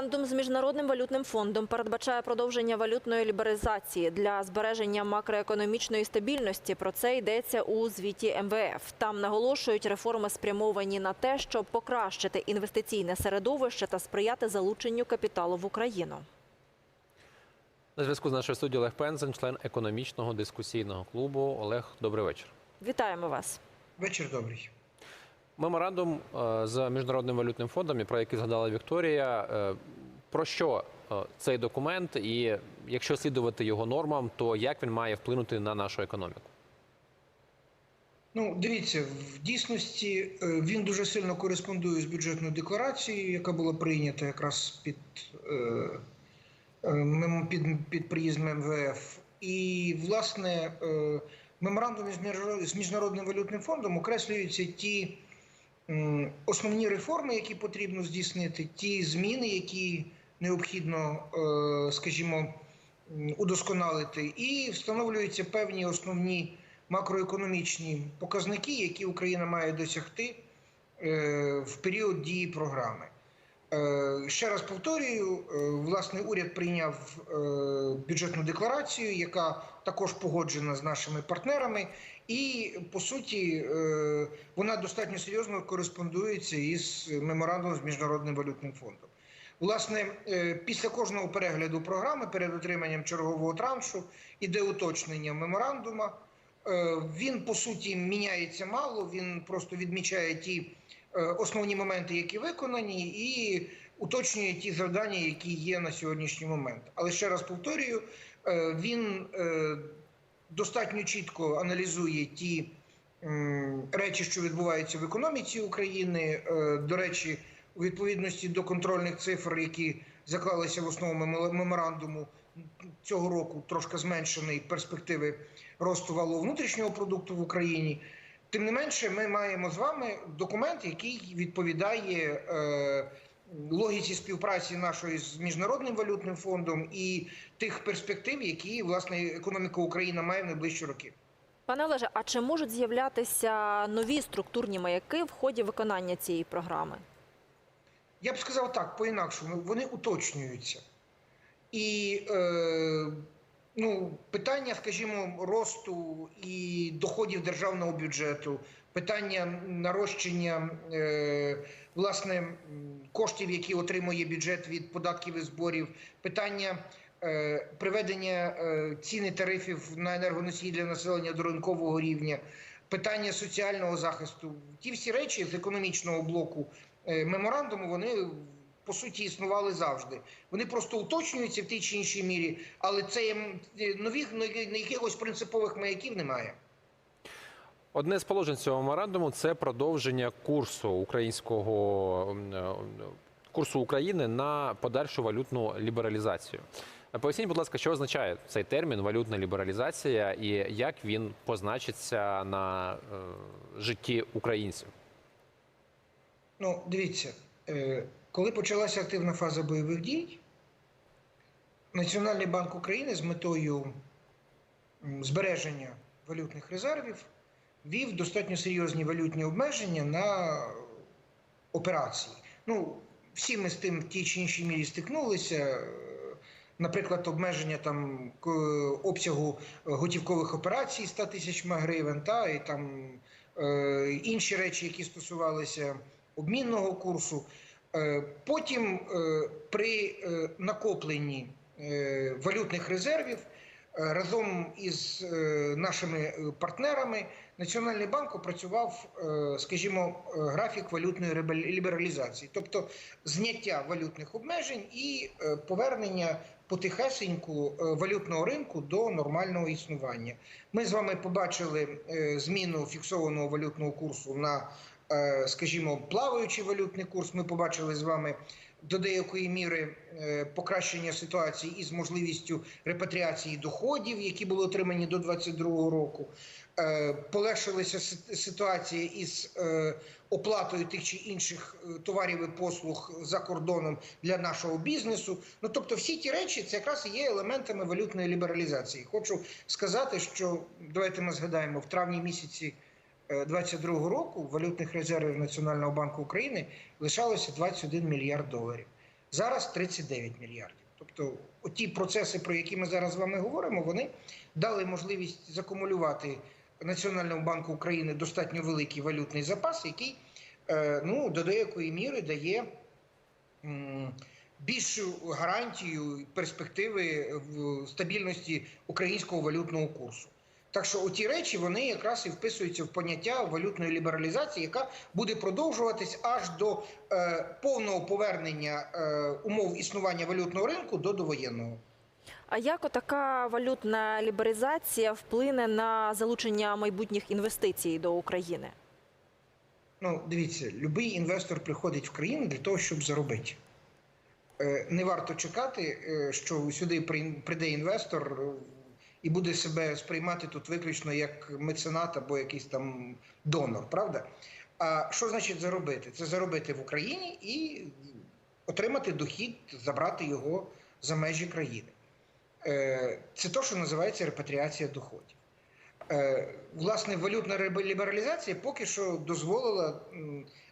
Меморандум з міжнародним валютним фондом передбачає продовження валютної лібералізації для збереження макроекономічної стабільності. Про це йдеться у звіті МВФ. Там наголошують реформи спрямовані на те, щоб покращити інвестиційне середовище та сприяти залученню капіталу в Україну. На зв'язку з нашою студією Олег Пензен, член економічного дискусійного клубу. Олег, добрий вечір. Вітаємо вас. Вечір добрий. Меморандум е, з міжнародним валютним фондом, про який згадала Вікторія. е, Про що е, цей документ, і якщо слідувати його нормам, то як він має вплинути на нашу економіку? Ну, дивіться, в дійсності він дуже сильно кореспондує з бюджетною декларацією, яка була прийнята якраз під, під, під приїзд МВФ. І, власне, меморандум з міжнародним валютним фондом окреслюються ті основні реформи, які потрібно здійснити, ті зміни, які необхідно, е, скажімо, удосконалити, і встановлюються певні основні макроекономічні показники, які Україна має досягти е, в період дії програми. Е, Ще раз повторюю, власне, уряд прийняв бюджетну декларацію, яка також погоджена з нашими партнерами, і по суті е, вона достатньо серйозно кореспондується із меморандумом з міжнародним валютним фондом. Власне, е, після кожного перегляду програми перед отриманням чергового траншу іде уточнення меморандума. Е, Він по суті міняється мало. Він просто відмічає ті основні моменти, які виконані, і уточнює ті завдання, які є на сьогоднішній момент. Але ще раз повторюю, він достатньо чітко аналізує ті речі, що відбуваються в економіці України. Е, До речі, у відповідності до контрольних цифр, які заклалися в основу меморандуму цього року, трошки зменшений перспективи росту валового внутрішнього продукту в Україні. Тим не менше, ми маємо з вами документ, який відповідає е, логіці співпраці нашої з міжнародним валютним фондом і тих перспектив, які власне економіка України має в найближчі роки. Пане Олеже, а чи можуть з'являтися нові структурні маяки в ході виконання цієї програми? Я б сказав так, по-інакшому, вони уточнюються. І е, ну, питання, скажімо, росту і доходів державного бюджету, питання нарощення е, власне коштів, які отримує бюджет від податків і зборів, питання е, приведення е, ціни тарифів на енергоносії для населення до ринкового рівня, питання соціального захисту. Ті всі речі з економічного блоку меморандуму вони по суті існували завжди. Вони просто уточнюються в тій чи іншій мірі, але це є, нових якихось принципових маяків немає. Одне з положень цього меморандуму це продовження курсу українського е, курсу України на подальшу валютну лібералізацію. Поясніть, будь ласка, що означає цей термін валютна лібералізація і як він позначиться на е, житті українців? Ну, дивіться, е, коли почалася активна фаза бойових дій, Національний банк України з метою збереження валютних резервів вів достатньо серйозні валютні обмеження на операції. Ну, всі ми з тим в тій чи іншій мірі стикнулися. Наприклад, обмеження там обсягу готівкових операцій 100 тисячами гривень, та і там е, інші речі, які стосувалися обмінного курсу. Е, Потім е, при е, накопленні е, валютних резервів е, разом із е, нашими е, партнерами Національний банк опрацював, е, скажімо, е, графік валютної лібералізації, тобто зняття валютних обмежень і е, повернення потихесеньку валютного ринку до нормального існування. Ми з вами побачили зміну фіксованого валютного курсу на скажімо, плаваючий валютний курс. Ми побачили з вами до деякої міри е, покращення ситуації із можливістю репатріації доходів, які були отримані до 2022 року. Е, Полегшилася ситуація із е, оплатою тих чи інших товарів і послуг за кордоном для нашого бізнесу. Ну тобто, всі ті речі це якраз є елементами валютної лібералізації. Хочу сказати, що давайте ми згадаємо в травні місяці. 2022 року валютних резервів Національного банку України лишалося 21 мільярд доларів. Зараз 39 мільярдів. Тобто, ті процеси, про які ми зараз з вами говоримо, вони дали можливість закумулювати Національному банку України достатньо великий валютний запас, який е, ну, до деякої міри дає більшу гарантію перспективи стабільності українського валютного курсу. Так що ті речі вони якраз і вписуються в поняття валютної лібералізації, яка буде продовжуватись аж до е, повного повернення е, умов існування валютного ринку до довоєнного. А як отака валютна лібералізація вплине на залучення майбутніх інвестицій до України? Ну, дивіться, будь-який інвестор приходить в країну для того, щоб заробити. Е, Не варто чекати, е, що сюди прийде інвестор і буде себе сприймати тут виключно як меценат або якийсь там донор, правда? А що значить заробити? Це заробити в Україні і отримати дохід, забрати його за межі країни. Е, Це те, що називається репатріація доходів. Е, Власне, валютна лібералізація поки що дозволила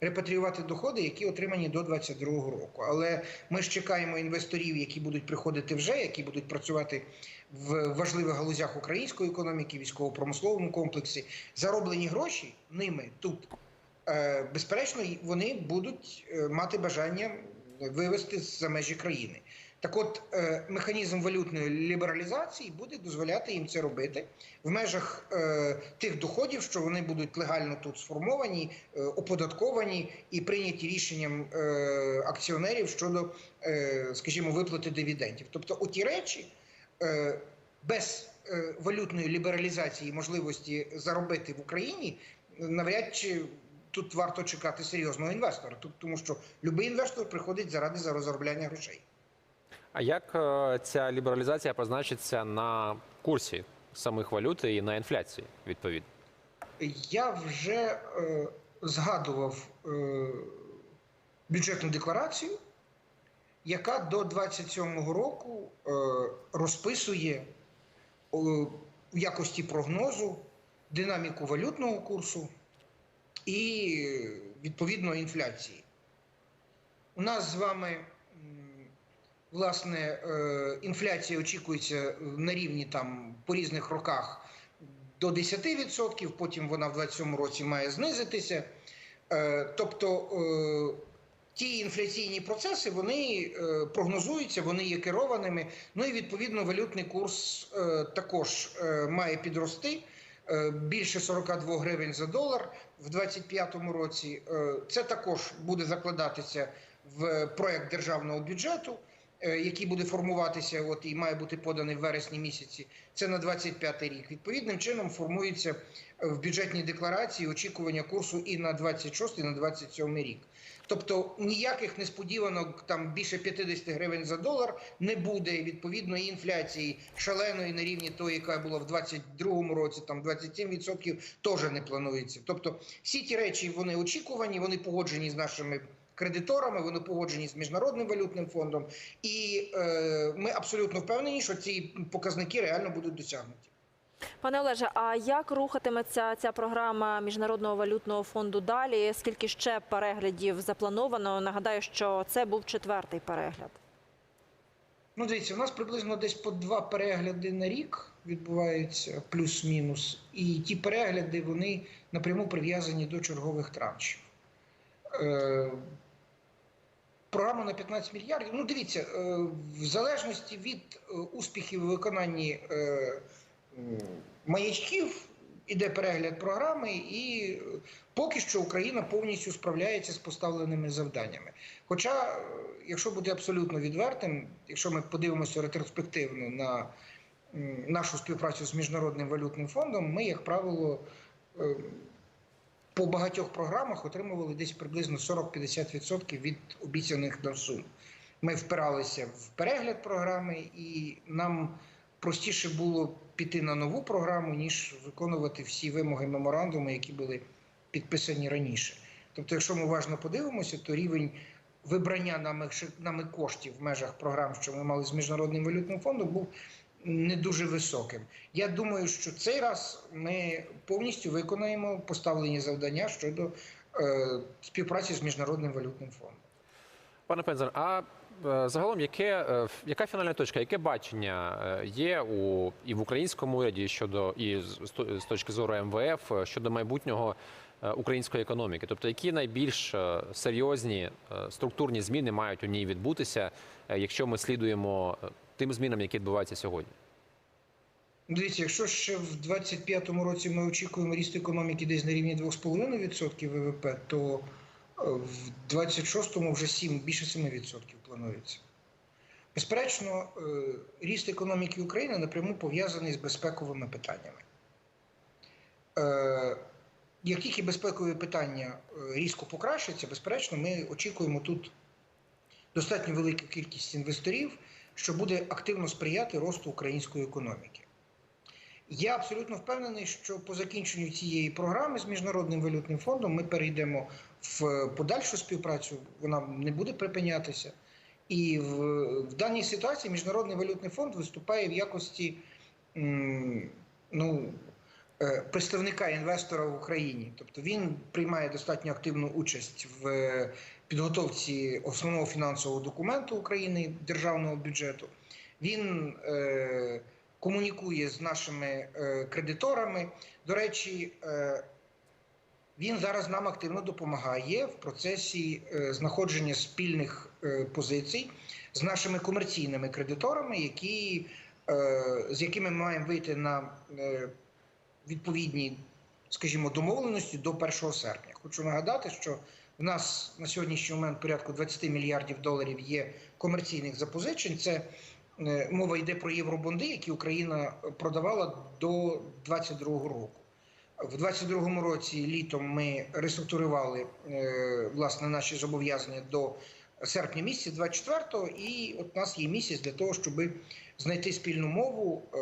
репатріювати доходи, які отримані до 2022 року. Але ми ж чекаємо інвесторів, які будуть приходити вже, які будуть працювати в важливих галузях української економіки, військово-промисловому комплексі. Зароблені гроші ними тут. Е, Безперечно, вони будуть е, мати бажання вивести за межі країни. Так от, е, механізм валютної лібералізації буде дозволяти їм це робити в межах е, тих доходів, що вони будуть легально тут сформовані, е, оподатковані і прийняті рішенням акціонерів щодо, скажімо, виплати дивідендів. Тобто, оті речі без валютної лібералізації можливості заробити в Україні навряд чи. Тут варто чекати серйозного інвестора, тому що будь-який інвестор приходить заради заробляння грошей. А як е, ця лібералізація позначиться на курсі самих валют і на інфляції відповідно? Я вже е, згадував е, бюджетну декларацію, яка до 27-го року е, розписує е, якості прогнозу динаміку валютного курсу і відповідно інфляції. У нас з вами власне е, інфляція очікується на рівні там по різних роках до 10%, потім вона в 2027 році має знизитися. Е, Тобто е, ті інфляційні процеси вони е, прогнозуються, вони є керованими. Ну і відповідно валютний курс е, також е, має підрости. е, Більше 42 гривень за долар в 2025 році. Е, Це також буде закладатися в проект державного бюджету, е, який буде формуватися, от і має бути поданий в вересні місяці. Це на 25 рік. Відповідним чином формується е, в бюджетній декларації очікування курсу і на 26, і на 27 рік. Тобто ніяких несподіванок там більше 50 гривень за долар не буде. Відповідно, і інфляції шаленої на рівні тої, яка була в 22 році, там 27% теж не планується. Тобто, всі ті речі вони очікувані, вони погоджені з нашими. Кредиторами вони погоджені з міжнародним валютним фондом, і е, ми абсолютно впевнені, що ці показники реально будуть досягнуті. Пане Олеже, а як рухатиметься ця програма Міжнародного валютного фонду далі? Скільки ще переглядів заплановано? Нагадаю, що це був четвертий перегляд. Ну, дивіться, у нас приблизно десь по два перегляди на рік відбуваються, плюс-мінус. І ті перегляди вони напряму прив'язані до чергових траншів. Програма на 15 мільярдів. Ну, дивіться, е, в залежності від е, успіхів у виконанні е, маячків іде перегляд програми, і поки що Україна повністю справляється з поставленими завданнями. Хоча, якщо бути абсолютно відвертим, якщо ми подивимося ретроспективно на нашу співпрацю з Міжнародним валютним фондом, ми, як правило, е, по багатьох програмах отримували десь приблизно 40-50% від обіцяних нам сум. Ми впиралися в перегляд програми, і нам простіше було піти на нову програму, ніж виконувати всі вимоги меморандуму, які були підписані раніше. Тобто, якщо ми уважно подивимося, то рівень вибрання нами, нами коштів в межах програм, що ми мали з міжнародним валютним фондом, був не дуже високим. Я думаю, що цей раз ми повністю виконаємо поставлені завдання щодо е, співпраці з міжнародним валютним фондом. Пане Пензен, а е, загалом, яке, е, яка фінальна точка, яке бачення е, є у, і в українському уряді щодо і з, точки зору МВФ щодо майбутнього української економіки? Тобто, які найбільш серйозні структурні зміни мають у ній відбутися, якщо ми слідуємо тим змінам, які відбуваються сьогодні? Дивіться, якщо ще в 25-му році ми очікуємо ріст економіки десь на рівні 2,5% ВВП, то е, в 26-му вже 7, більше 7% планується. Безперечно, е, ріст економіки України напряму пов'язаний з безпековими питаннями. Е, Як тільки безпекові питання різко покращаться, безперечно, ми очікуємо тут достатньо велику кількість інвесторів, що буде активно сприяти росту української економіки. Я абсолютно впевнений, що по закінченню цієї програми з міжнародним валютним фондом ми перейдемо в подальшу співпрацю. Вона не буде припинятися. І в, в даній ситуації міжнародний валютний фонд виступає в якості ну, представника інвестора в Україні. Тобто він приймає достатньо активну участь в е, підготовці основного фінансового документу України державного бюджету. Він е, комунікує з нашими е, кредиторами. До речі, е, він зараз нам активно допомагає в процесі е, знаходження спільних е, позицій з нашими комерційними кредиторами, які, е, з якими ми маємо вийти на е, відповідні, скажімо, домовленості до 1 серпня. Хочу нагадати, що в нас на сьогоднішній момент порядку 20 мільярдів доларів є комерційних запозичень. Це е, мова йде про євробонди, які Україна продавала до 2022 року. В 2022 році літом ми реструктурували е, власне наші зобов'язання до серпня місяця 24-го, і от у нас є місяць для того, щоб знайти спільну мову е,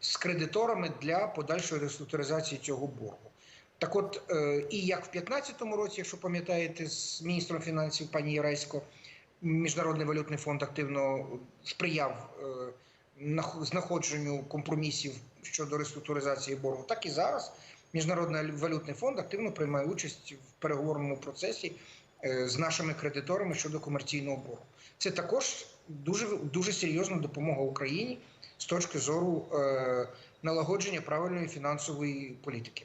з кредиторами для подальшої реструктуризації цього боргу. Так от, е, і як в 2015 році, якщо пам'ятаєте, з міністром фінансів пані Єрайсько, Міжнародний валютний фонд активно сприяв е, знаходженню компромісів щодо реструктуризації боргу, так і зараз Міжнародний валютний фонд активно приймає участь в переговорному процесі з нашими кредиторами щодо комерційного боргу. Це також дуже дуже серйозна допомога Україні з точки зору е, налагодження правильної фінансової політики.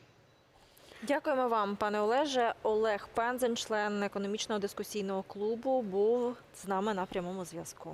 Дякуємо вам, пане Олеже. Олег Пензен, член економічного дискусійного клубу, був з нами на прямому зв'язку.